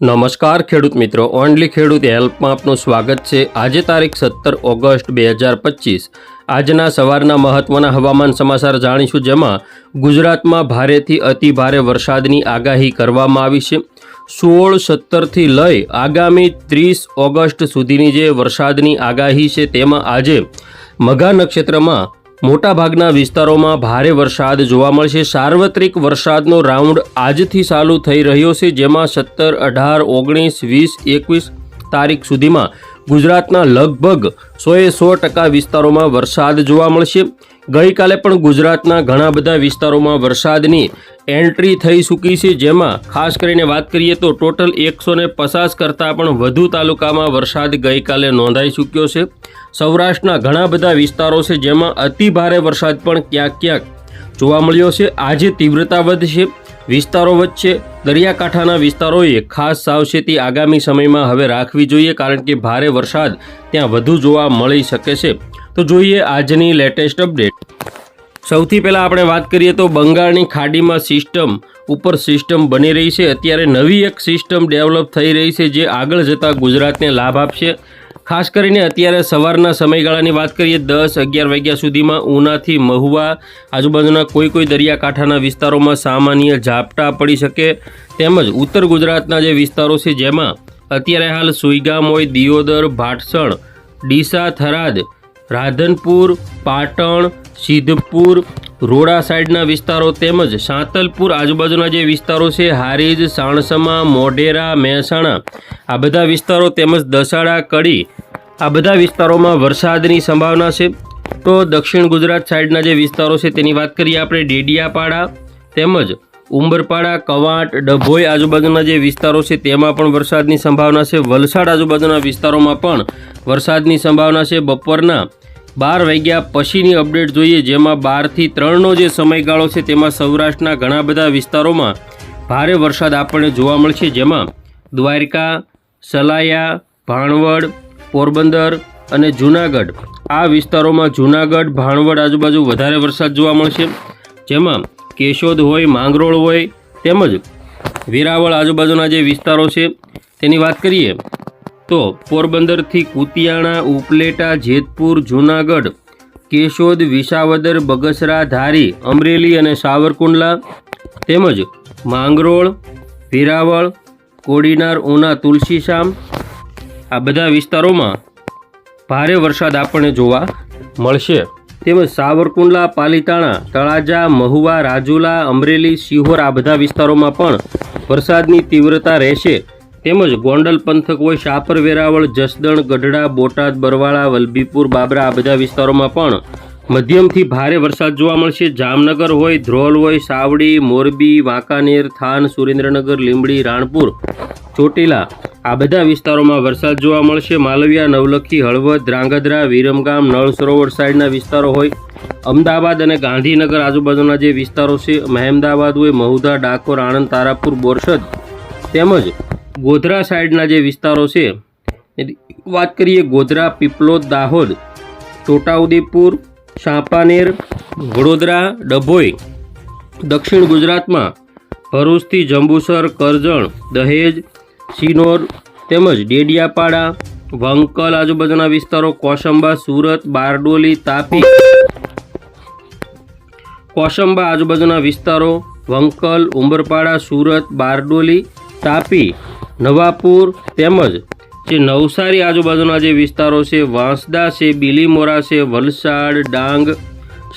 નમસ્કાર ખેડૂત મિત્રો, ઓનલી ખેડૂત હેલ્પમાં આપનું સ્વાગત છે. આજે તારીખ સત્તર ઓગસ્ટ બે હજાર પચીસ. આજના સવારના મહત્વના હવામાન સમાચાર જાણીશું જેમાં ગુજરાતમાં ભારેથી અતિ ભારે વરસાદની આગાહી કરવામાં આવી છે. સોળ સત્તરથી લઈ આગામી ત્રીસ ઓગસ્ટ સુધીની જે વરસાદની આગાહી છે તેમાં આજે મઘા નક્ષત્રમાં મોટાભાગના વિસ્તારોમાં ભારે વરસાદ જોવા મળશે. સાર્વત્રિક વરસાદનો રાઉન્ડ આજથી ચાલુ થઈ રહ્યો છે, જેમાં સત્તર, અઢાર, ઓગણીસ, વીસ, એકવીસ તારીખ સુધીમાં ગુજરાતના લગભગ સોએ સો ટકા વિસ્તારોમાં વરસાદ જોવા મળશે. ગઈકાલે પણ ગુજરાતના ઘણા બધા વિસ્તારોમાં વરસાદની એન્ટ્રી થઈ ચૂકી છે. જેમાં ખાસ કરીને વાત કરીએ તો ટોટલ એકસો ને પચાસ કરતાં પણ વધુ તાલુકામાં વરસાદ ગઈકાલે નોંધાઈ ચૂક્યો છે. સૌરાષ્ટ્રના ઘણા બધા વિસ્તારો છે જેમાં અતિ ભારે વરસાદ પણ ક્યાંક ક્યાંક જોવા મળ્યો છે. આજે તીવ્રતા વધશે. વિસ્તારો વચ્ચે દરિયાકાંઠાના વિસ્તારોએ ખાસ સાવચેતી આગામી સમયમાં હવે રાખવી જોઈએ કારણ કે ભારે વરસાદ ત્યાં વધુ જોવા મળી શકે છે. તો જોઈએ આજની લેટેસ્ટ અપડેટ. સૌથી પહેલાં આપણે વાત કરીએ તો બંગાળની ખાડીમાં સિસ્ટમ ઉપર સિસ્ટમ બની રહી છે. અત્યારે નવી એક સિસ્ટમ ડેવલપ થઈ રહી છે જે આગળ જતાં ગુજરાતને લાભ આપશે. ખાસ કરીને અત્યારે સવારના સમયગાળાની વાત કરીએ, દસ અગિયાર વાગ્યા સુધીમાં ઉનાથી મહુવા આજુબાજુના કોઈ કોઈ દરિયાકાંઠાના વિસ્તારોમાં સામાન્ય ઝાપટા પડી શકે. તેમજ ઉત્તર ગુજરાતના જે વિસ્તારો છે જેમાં અત્યારે હાલ સુઈગામ હોય, દિયોદર, ભાટસણ, ડીસા થરાદ, રાધનપુર, પાટણ સિદ્ધપુર રોડા સાઈડના વિસ્તારો તેમજ સાંતલપુર આજુબાજુના જે વિસ્તારો છે, હારીજ, સાણસમા, મોઢેરા, મહેસાણા, આ બધા વિસ્તારો તેમજ દસાડા, કડી, આ બધા વિસ્તારોમાં વરસાદની સંભાવના છે. તો દક્ષિણ ગુજરાત સાઈડના જે વિસ્તારો છે, તેની વાત કરીએ આપણે ડેડિયાપાડા તેમજ ઉંબરપાડા, કવાંટ, ડભોઈ આજુબાજુના જે વિસ્તારો છે, તેમાં પણ વરસાદની સંભાવના છે. વલસાડ આજુબાજુના વિસ્તારોમાં પણ વરસાદની સંભાવના છે. બપોરના બાર વાગ્યા પછીની અપડેટ જોઈએ, જેમાં બારથી ત્રણનો જે સમયગાળો છે તેમાં સૌરાષ્ટ્રના ઘણા બધા વિસ્તારોમાં ભારે વરસાદ આપણને જોવા મળશે, જેમાં દ્વારકા, સલાયા, ભાણવડ, પોરબંદર અને જૂનાગઢ. આ વિસ્તારોમાં જૂનાગઢ, ભાણવડ આજુબાજુ વધારે વરસાદ જોવા મળશે, જેમાં કેશોદ હોય, માંગરોળ હોય, તેમજ વેરાવળ આજુબાજુના જે વિસ્તારો છે, તેની વાત કરીએ તો પોરબંદરથી કુતિયાણા, ઉપલેટા, જેતપુર, જૂનાગઢ, કેશોદ, વિસાવદર, બગસરા, ધારી, અમરેલી અને સાવરકુંડલા તેમજ માંગરોળ, વેરાવળ, કોડીનાર, ઉના, તુલસીશામ આ બધા વિસ્તારોમાં ભારે વરસાદ આપણને જોવા મળશે. તેમજ સાવરકુંડલા, પાલીતાણા, તળાજા, મહુવા, રાજુલા, અમરેલી સિહોર આ બધા વિસ્તારોમાં પણ વરસાદની તીવ્રતા રહેશે. તેમજ ગોંડલ પંથક હોય શાપર વેરાવળ, જસદણ, ગઢડા, બોટાદ, બરવાળા, વલભીપુર, બાબરા, આ બધા વિસ્તારોમાં પણ મધ્યમથી ભારે વરસાદ જોવા મળશે. જામનગર હોય, ધ્રોલ હોય, સાવડી, મોરબી, વાંકાનેર, થાન, સુરેન્દ્રનગર, લીંબડી, રાણપુર, ચોટીલા આ બધા વિસ્તારોમાં વરસાદ જોવા મળશે. માલવિયા, નવલખી, હળવદ, ધ્રાંગધ્રા, વિરમગામ, નળ સરોવર સાઈડના વિસ્તારો હોય, અમદાવાદ અને ગાંધીનગર આજુબાજુના જે વિસ્તારો છે, મહેમદાવાદ હોય, મહુધા, ડાકોર, આણંદ, તારાપુર, બોરસદ તેમજ ગોધરા સાઈડના જે વિસ્તારો છે વાત કરીએ ગોધરા પીપલોદ દાહોદ, છોટાઉદેપુર, સાંપાનેર, વડોદરા, ડભોઈ, દક્ષિણ ગુજરાતમાં ભરૂચથી જંબુસર, કરજણ, દહેજ સિનોર તેમજ ડેડિયાપાડા, વંકલ આજુબાજુના વિસ્તારો કોશંબા સુરત, બારડોલી, તાપી કોશંબા આજુબાજુના વિસ્તારો, વંકલ, ઉંબરપાડા, સુરત, બારડોલી, તાપી નવાપુર તેમજ જે નવસારી આજુબાજુના જે વિસ્તારો છે, વાંસદા છે, બિલીમોરા છે, વલસાડ, ડાંગ,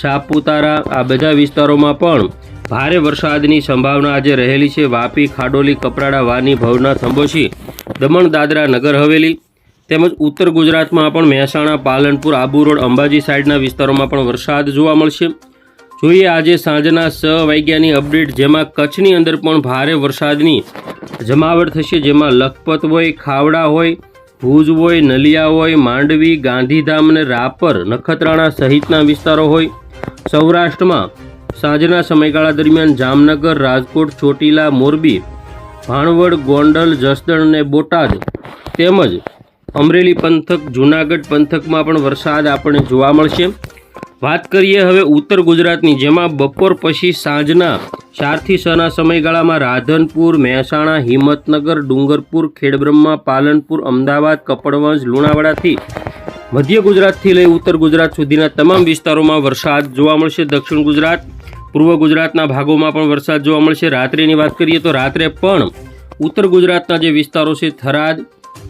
સાપુતારા, આ બધા વિસ્તારોમાં પણ ભારે વરસાદની સંભાવના આજે રહેલી છે. વાપી, ખાડોલી, કપરાડા, વાની, ભવના થંબોશી દમણ, દાદરા, નગર, હવેલી તેમજ ઉત્તર ગુજરાતમાં પણ મહેસાણા, પાલનપુર, આબુ રોડ, અંબાજી સાઈડના વિસ્તારોમાં પણ વરસાદ જોવા મળશે. જોઈએ આજે સાંજના છ વાગ્યાની અપડેટ, જેમાં કચ્છની અંદર પણ ભારે વરસાદની જમાવટ થશે, જેમાં લખપત હોય, ખાવડા હોય, ભુજ હોય, નલિયા હોય, માંડવી, ગાંધીધામ અને રાપર, નખત્રાણા સહિતના વિસ્તારો હોય. સૌરાષ્ટ્રમાં સાંજના સમયગાળા દરમિયાન જામનગર, રાજકોટ, ચોટીલા, મોરબી, ભાણવડ, ગોંડલ, જસદણ અને બોટાદ તેમજ અમરેલી પંથક, જૂનાગઢ પંથકમાં પણ વરસાદ આપણને જોવા મળશે. વાત કરીએ હવે ઉત્તર ગુજરાતની, જેમાં બપોર પછી સાંજના ચારથી છના સમયગાળામાં રાધનપુર, મહેસાણા, હિંમતનગર, ડુંગરપુર, ખેડબ્રહ્મા, પાલનપુર, અમદાવાદ, કપડવંજ, લુણાવાડાથી મધ્ય ગુજરાતથી લઈ ઉત્તર ગુજરાત સુધીના તમામ વિસ્તારોમાં વરસાદ જોવા મળશે. દક્ષિણ ગુજરાત, પૂર્વ ગુજરાતના ભાગોમાં પણ વરસાદ જોવા મળશે. રાત્રેની વાત કરીએ તો રાત્રે પણ ઉત્તર ગુજરાતના જે વિસ્તારો છે, થરાદ,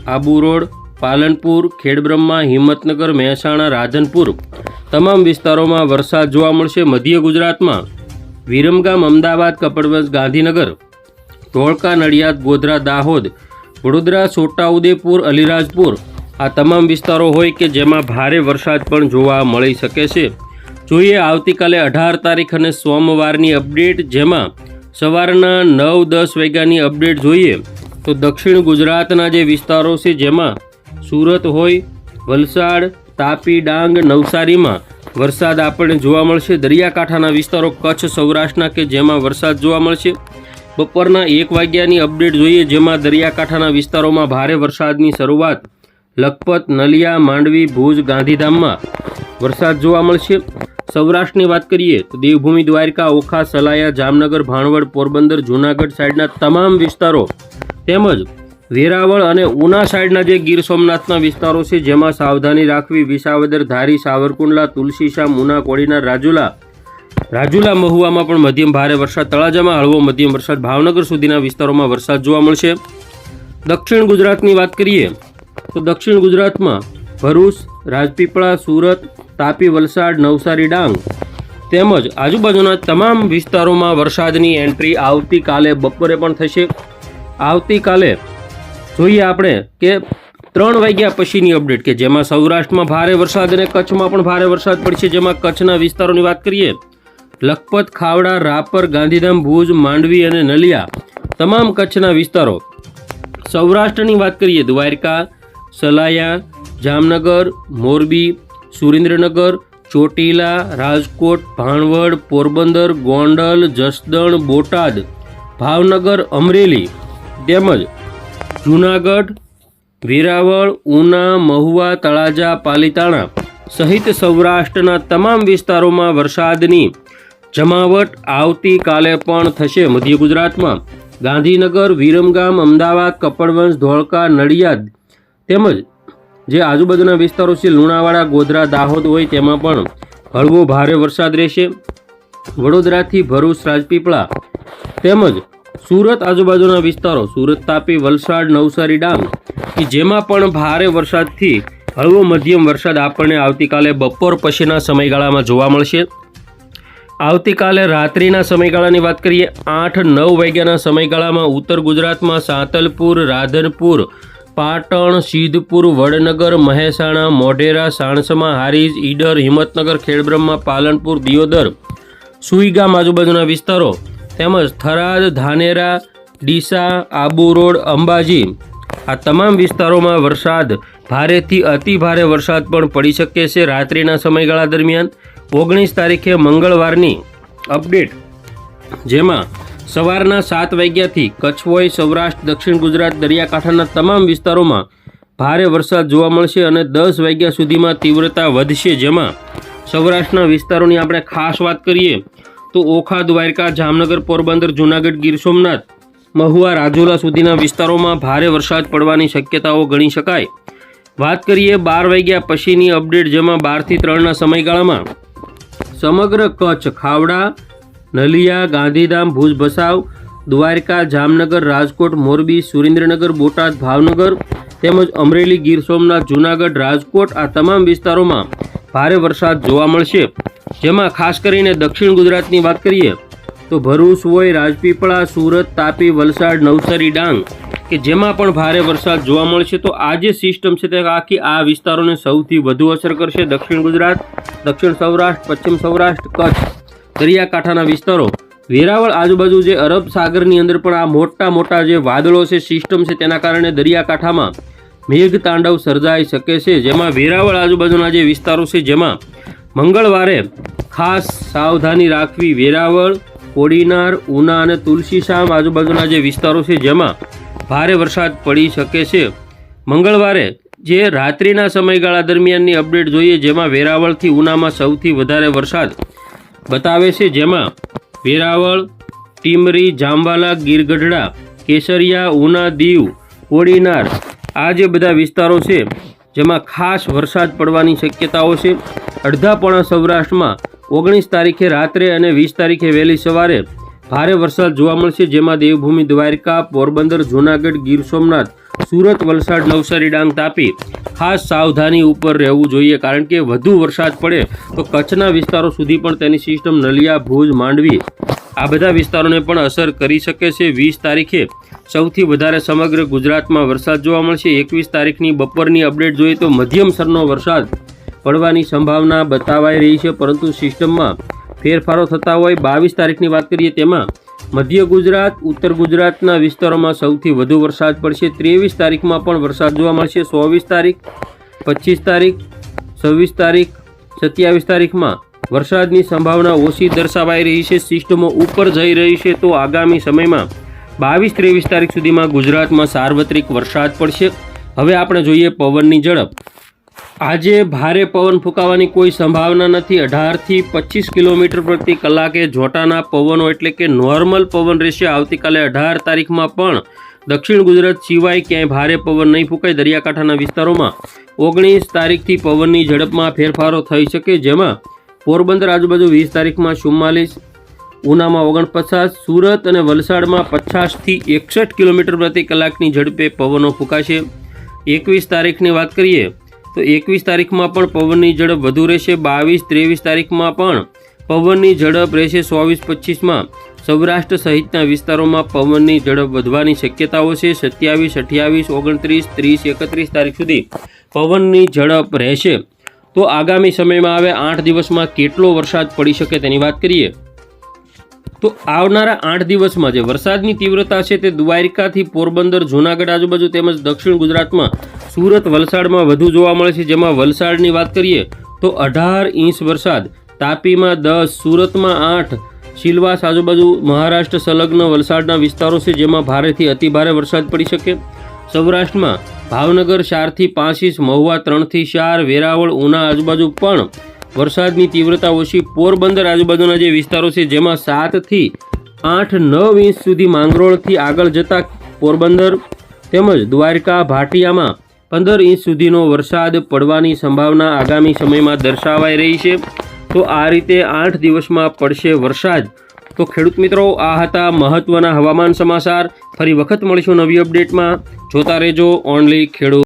આબુ રોડ પાલનપુર, ખેડબ્રહ્મા, હિંમતનગર, મહેસાણા, રાધનપુર તમામ વિસ્તારોમાં વરસાદ જોવા મળશે મધ્ય ગુજરાતમાં. વિરમગામ, અમદાવાદ, કપડવંજ, ગાંધીનગર, ધોળકા, નડિયાદ, ગોધરા, દાહોદ, વડોદરા, છોટાઉદેપુર, અલીરાજપુર આ તમામ વિસ્તારો હોય કે જેમાં ભારે વરસાદ પણ જોવા મળી શકે છે. જોઈએ આવતીકાલે અઢાર તારીખ અને સોમવારની અપડેટ જેમાં સવારના નવ દસ વાગ્યાની અપડેટ જોઈએ તો દક્ષિણ ગુજરાતના જે વિસ્તારો છે જેમાં સુરત હોય, વલસાડ, તાપી, ડાંગ, નવસારીમાં વરસાદ આપણને જોવા મળશે. દરિયાકાંઠાના વિસ્તારો, કચ્છ, સૌરાષ્ટ્રના કે જેમાં વરસાદ જોવા મળશે. બપોરના એક વાગ્યાની અપડેટ જોઈએ, જેમાં દરિયાકાંઠાના વિસ્તારોમાં ભારે વરસાદની શરૂઆત લખપત, નલિયા, માંડવી, ભુજ, ગાંધીધામમાં વરસાદ જોવા મળશે. સૌરાષ્ટ્રની વાત કરીએ તો દેવભૂમિ, દ્વારકા, ઓખા, સલાયા, જામનગર, ભાણવડ, પોરબંદર, જૂનાગઢ સાઈડના તમામ વિસ્તારો તેમજ વેરાવળ અને ઉના સાઈડના જે ગીર સોમનાથના વિસ્તારો છે, જેમાં સાવધાની રાખવી, વિસાવદર, ધારી, સાવરકુંડલા, તુલસીશામ, ઉના કોડીના રાજુલા રાજુલા મહુવામાં પણ મધ્યમ ભારે વરસાદ, તળાજામાં હળવો મધ્યમ વરસાદ, ભાવનગર સુધીના વિસ્તારોમાં વરસાદ જોવા મળશે. દક્ષિણ ગુજરાતની વાત કરીએ, તો દક્ષિણ ગુજરાતમાં ભરૂચ, રાજપીપળા, સુરત, તાપી, વલસાડ, નવસારી, ડાંગ તેમજ આજુબાજુના તમામ વિસ્તારોમાં વરસાદની એન્ટ્રી આવતીકાલે બપોરે પણ થશે. આવતીકાલે જોઈએ આપણે કે ત્રણ વાગ્યા પછીની અપડેટ કે જેમાં સૌરાષ્ટ્રમાં ભારે વરસાદ અને કચ્છમાં પણ ભારે વરસાદ પડશે. જેમાં કચ્છના વિસ્તારોની વાત કરીએ, લખપત, ખાવડા, રાપર, ગાંધીધામ, ભુજ, માંડવી અને નલિયા તમામ કચ્છના વિસ્તારો. સૌરાષ્ટ્રની વાત કરીએ, દ્વારકા, સલાયા, જામનગર, મોરબી, સુરેન્દ્રનગર, ચોટીલા, રાજકોટ, ભાણવડ, પોરબંદર, ગોંડલ, જસદણ, બોટાદ, ભાવનગર, અમરેલી તેમજ જૂનાગઢ, વેરાવળ, ઉના, મહુવા, તળાજા, પાલીતાણા સહિત સૌરાષ્ટ્રના તમામ વિસ્તારોમાં વરસાદની જમાવટ આવતીકાલે પણ થશે. મધ્ય ગુજરાતમાં ગાંધીનગર, વિરમગામ, અમદાવાદ, કપડવંશ, ધોળકા, નડિયાદ તેમજ જે આજુબાજુના વિસ્તારો છે, લુણાવાડા, ગોધરા, દાહોદ હોય તેમાં પણ હળવો ભારે વરસાદ રહેશે. વડોદરાથી ભરૂચ, રાજપીપળા તેમજ સુરત આજુબાજુના વિસ્તારો, સુરત તાપી, વલસાડ, નવસારી, ડાંગ, કે જેમાં પણ ભારે વરસાદથી હળવો મધ્યમ વરસાદ આપણને આવતીકાલે બપોર પછીના સમયગાળામાં જોવા મળશે. આવતીકાલે રાત્રિના સમયગાળાની વાત કરીએ, આઠ નવ વાગ્યાના સમયગાળામાં ઉત્તર ગુજરાતમાં સાંતલપુર, રાધનપુર, પાટણ, સિદ્ધપુર, વડનગર, મહેસાણા, મોઢેરા, સાણસમા હારીજ, ઈડર, હિંમતનગર, ખેડબ્રહ્મા, પાલનપુર, દિયોદર, સુઈગામ આજુબાજુના વિસ્તારો તેમજ થરાદ, ધાનેરા, ડીસા, આબુ રોડ, અંબાજી આ તમામ વિસ્તારોમાં વરસાદ ભારેથી અતિ ભારે વરસાદ પણ પડી શકે છે રાત્રિના સમયગાળા દરમિયાન. ઓગણીસ તારીખે મંગળવારની અપડેટ જેમાં સવારના સાત વાગ્યાથી કચ્છ હોય સૌરાષ્ટ્ર, દક્ષિણ ગુજરાત, દરિયાકાંઠાના તમામ વિસ્તારોમાં ભારે વરસાદ જોવા મળશે અને દસ વાગ્યા સુધીમાં તીવ્રતા વધશે. જેમાં સૌરાષ્ટ્રના વિસ્તારોની આપણે ખાસ વાત કરીએ તો ઓખા, દ્વારકા, જામનગર, પોરબંદર, જૂનાગઢ, ગીર સોમનાથ, મહુવા, રાજુલા સુધીના વિસ્તારોમાં ભારે વરસાદ પડવાની શક્યતાઓ ગણી શકાય. વાત કરીએ બાર વાગ્યા પછીની અપડેટ જેમાં બારથી ત્રણના સમયગાળામાં. સમગ્ર કચ્છ, ખાવડા, નલિયા, ગાંધીધામ ભુજ ભસાવ દ્વારકા, જામનગર, રાજકોટ, મોરબી, સુરેન્દ્રનગર, બોટાદ, ભાવનગર તેમજ અમરેલી, ગીર સોમનાથ, જૂનાગઢ, રાજકોટ આ તમામ વિસ્તારોમાં ભારે વરસાદ જોવા મળશે. જેમાં ખાસ કરીને દક્ષિણ ગુજરાતની વાત કરીએ, તો ભરૂચ હોય, રાજપીપળા, સુરત, તાપી, વલસાડ, નવસારી, ડાંગ, કે જેમાં પણ ભારે વરસાદ જોવા મળશે, તો આ જે સિસ્ટમ છે તે આખી આ વિસ્તારોને સૌથી વધુ અસર કરશે. દક્ષિણ ગુજરાત, દક્ષિણ સૌરાષ્ટ્ર, પશ્ચિમ સૌરાષ્ટ્ર, કચ્છ, દરિયાકાંઠાના વિસ્તારો. વેરાવળ આજુબાજુ જે અરબ સાગરની અંદર પણ આ મોટા મોટા જે વાદળો છે સિસ્ટમ છે, તેના કારણે દરિયાકાંઠામાં મેઘ તાંડવ સર્જાઈ શકે છે. જેમાં વેરાવળ આજુબાજુના જે વિસ્તારો છે, જેમાં મંગળવારે ખાસ સાવધાની રાખવી વેરાવળ, કોડીનાર, ઉના અને તુલસીશામ આજુબાજુના જે વિસ્તારો છે, જેમાં ભારે વરસાદ પડી શકે છે. મંગળવારે જે રાત્રિના સમયગાળા દરમિયાનની અપડેટ જોઈએ, જેમાં વેરાવળથી ઉનામાં સૌથી વધારે વરસાદ બતાવે છે, જેમાં વેરાવળ, ટીમરી, જામવાલા, ગીરગઢડા, કેસરિયા, ઉના, દીવ, કોડીનાર આ જે બધા વિસ્તારો છે જેમાં ખાસ વરસાદ પડવાની શક્યતાઓ છે. અડધા પોણા સૌરાષ્ટ્રમાં ઓગણીસ તારીખે રાત્રે અને વીસ તારીખે વહેલી સવારે ભારે વરસાદ જોવા મળશે, જેમાં દેવભૂમિ, દ્વારકા, પોરબંદર, જૂનાગઢ, ગીર સોમનાથ, સુરત, વલસાડ, નવસારી, ડાંગ તાપી ખાસ સાવધાની ઉપર રહેવું જોઈએ. કારણ કે વધુ વરસાદ પડે તો કચ્છના વિસ્તારો સુધી પણ તેની સિસ્ટમ નલિયા, ભુજ, માંડવી આ બધા વિસ્તારોને પણ અસર કરી શકે છે. વીસ તારીખે સૌથી વધારે સમગ્ર ગુજરાતમાં વરસાદ જોવા મળશે. એકવીસ તારીખની બપોરની અપડેટ જોઈએ તો મધ્યમ સ્તરનો વરસાદ પડવાની સંભાવના બતાવાઈ રહી છે, પરંતુ સિસ્ટમમાં ફેરફારો થતા હોય. બાવીસ તારીખની વાત કરીએ તેમાં મધ્ય ગુજરાત, ઉત્તર ગુજરાતના વિસ્તારોમાં સૌથી વધુ વરસાદ પડશે. ત્રેવીસ તારીખમાં પણ વરસાદ જોવા મળશે. ચોવીસ તારીખ, પચીસ તારીખ, છવ્વીસ તારીખ, સત્યાવીસ તારીખમાં વરસાદની સંભાવના ઓછી દર્શાવાઈ રહી છે. સિસ્ટમો ઉપર જઈ રહી છે તો આગામી સમયમાં બાવીસ ત્રેવીસ તારીખ સુધીમાં ગુજરાતમાં સાર્વત્રિક વરસાદ પડશે. હવે આપણે જોઈએ પવનની ઝડપ. આજે ભારે પવન ફૂંકાવાની કોઈ સંભાવના નથી. અઢારથી પચીસ કિલોમીટર પ્રતિ કલાકે જોટાના પવનો એટલે કે નોર્મલ પવન રહેશે. આવતીકાલે અઢાર તારીખમાં પણ દક્ષિણ ગુજરાત સિવાય ક્યાંય ભારે પવન નહીં ફૂંકાય. દરિયાકાંઠાના વિસ્તારોમાં ઓગણીસ તારીખથી પવનની ઝડપમાં ફેરફારો થઈ શકે. જેમાં પોરબંદર આજુબાજુ વીસ તારીખમાં ચુમ્માલીસ ઉનામાં ઓગણપચાસ, સુરત અને વલસાડમાં પચાસથી એકસઠ કિલોમીટર પ્રતિ કલાકની ઝડપે પવનો ફૂંકાશે. એકવીસ તારીખની વાત કરીએ, તો એકવીસ તારીખમાં પણ પવનની ઝડપ વધુ રહેશે. બાવીસ, ત્રેવીસ તારીખમાં પણ પવનની ઝડપ રહેશે. ચોવીસ, પચીસમાં સૌરાષ્ટ્ર સહિતના વિસ્તારોમાં પવનની ઝડપ વધવાની શક્યતાઓ છે. સત્યાવીસ, અઠ્યાવીસ, ઓગણત્રીસ, ત્રીસ, એકત્રીસ તારીખ સુધી પવનની ઝડપ રહેશે. તો આગામી સમયમાં હવે આઠ દિવસમાં કેટલો વરસાદ પડી શકે તેની વાત કરીએ. તો આવનારા આઠ દિવસમાં જે વરસાદની તીવ્રતા છે તે દ્વારિકાથી પોરબંદર, જૂનાગઢ આજુબાજુ તેમજ દક્ષિણ ગુજરાતમાં સુરત, વલસાડમાં વધુ જોવા મળે છે. જેમાં વલસાડની વાત કરીએ તો અઢાર ઇંચ વરસાદ, તાપીમાં દસ, સુરતમાં આઠ સિલવાસ આજુબાજુ મહારાષ્ટ્ર સંલગ્ન વલસાડના વિસ્તારો છે જેમાં ભારેથી અતિભારે વરસાદ પડી શકે. સૌરાષ્ટ્રમાં ભાવનગર ચારથી પાંચ ઇંચ, મહુવા ત્રણથી ચાર, વેરાવળ, ઉના આજુબાજુ પણ વરસાદની તીવ્રતા ઓછી પોરબંદર આજુબાજુના જે વિસ્તારો છે, જેમાં સાતથી આઠ નવ ઇંચ સુધી માંગરોળથી આગળ જતા પોરબંદર તેમજ દ્વારકા, ભાટિયામાં પંદર ઇંચ સુધીનો વરસાદ પડવાની સંભાવના આગામી સમયમાં દર્શાવાઈ રહી છે. તો આ રીતે આઠ દિવસમાં પડશે વરસાદ. તો ખેડૂત મિત્રો, આ હતા મહત્વના હવામાન સમાચાર. ફરી વખત મળીશું નવી અપડેટમાં. જોતા રહેજો ઓનલી ખેડૂત